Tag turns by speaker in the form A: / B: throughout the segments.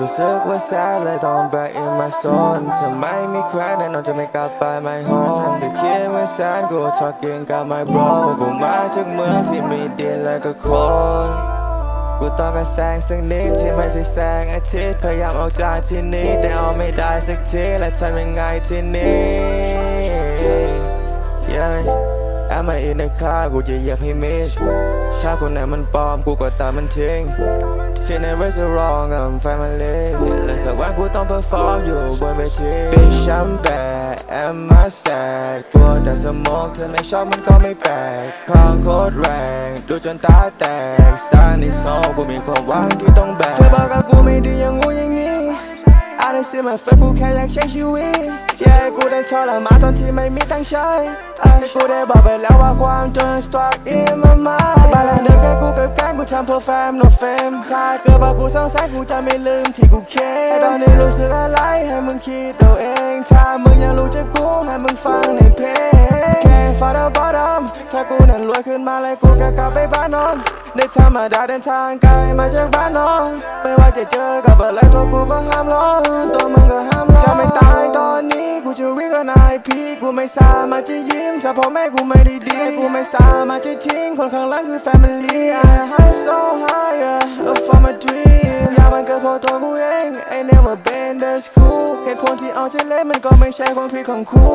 A: รู้สึกว่าแสบเลยต้อง back in my zone ถ้าไมมีใครแน่นอนจะไม่กลับไป my home จะคิดว่าแสนกู talking กับ my bro กูมาจากเมืองที่มีดินและก็คนกูต้องการแสงสักนิดที่ไม่ใช่แสงอาทิตย์พยายามออกจากที่นี้แต่ออกไม่ได้สักทีและทำยังไงที่นี่ yeah. I'm in the car กูจะเยียบให้มิดถ้าคนไหนมันปลอมกูก็ตามมันทิ้งที่ใน race wrong I'm family และสักวันกูต้อง perform อยู่บนเวที Bitch I'm bad am I sad กลัวแต่สมองเธอไม่ชอบมันก็ไม่แปลกข้างโคตรแรง ดูจนตาแตกซาในซองกูมีความหวังที่ต้องแบกเธอบอกกับกูไม่ดีอย่างงูอย่าง I done see my face กูแค่อยากใช้ชีวิต Yeah กูได้ทรมานตอนที่ไม่มีตังใช้ไอ้กูได้บอกไปแล้วว่าความจน stuck in my mind บาลังเดิมแค่กูกับแกงกูทำเพื่อแฟม no fame ถ้าเกิดว่ากูสงสัยกูจะไม่ลืมที่กูเคแต่ตอนนี้รู้สึกอะไรให้มึงคิดเอาเอง ถ้ามึงยังรู้จักกูให้มึงฟังในเพลง ขึ้นมาเลยกูก็กลับไปบ้านนอนในธรรมดาเดินทางไกลมาจากบ้านน้อง ไม่ว่าจะเจอกับอะไรตัวกูก็ห้ามร้องตัวมึงก็ห้ามร้องจะไม่ตายตอนนี้กูจะวิ่งกับนายพี่กูไม่สามารถจะยิ้มถ้าพ่อแม่กูไม่ได้ดีกูไม่สามารถจะทิ้งคนข้างหลังคือ family I high so high yeah, up for my dream อยากมันเกิดเพราะตัวกูเอง I never been that cool เหตุผลที่เอาใจเล่นมันก็ไม่ใช่ความผิดของกู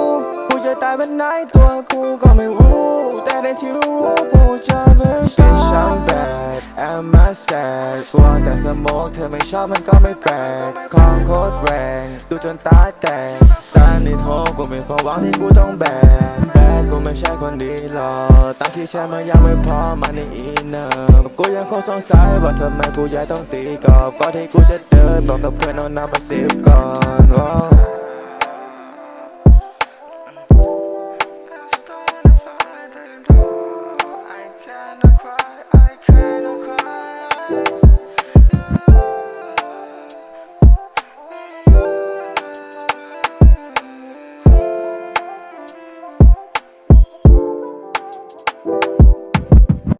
A: กูจะตายวันไหนตัวกูก็ไม่รู้ แต่ในที่รู้กูจะเป็นฉัน bad am I sad กลัวแต่สมองเธอไม่ชอบมันก็ไม่แปลกของโคตรแรง ดูจนตาแตกสานิทโฮกูมีความหวังที่กูต้องแบก bad กูไม่ใช่คนดีหรอกตั้งที่ฉันมันยังไม่พอมาในอินเนอร์กูยังคงสงสัยว่าทำไมกูยังต้องตีกรอบก่อนที่กูจะเดินบอกกับเพื่อนเอาน้ำมาสิบก่อน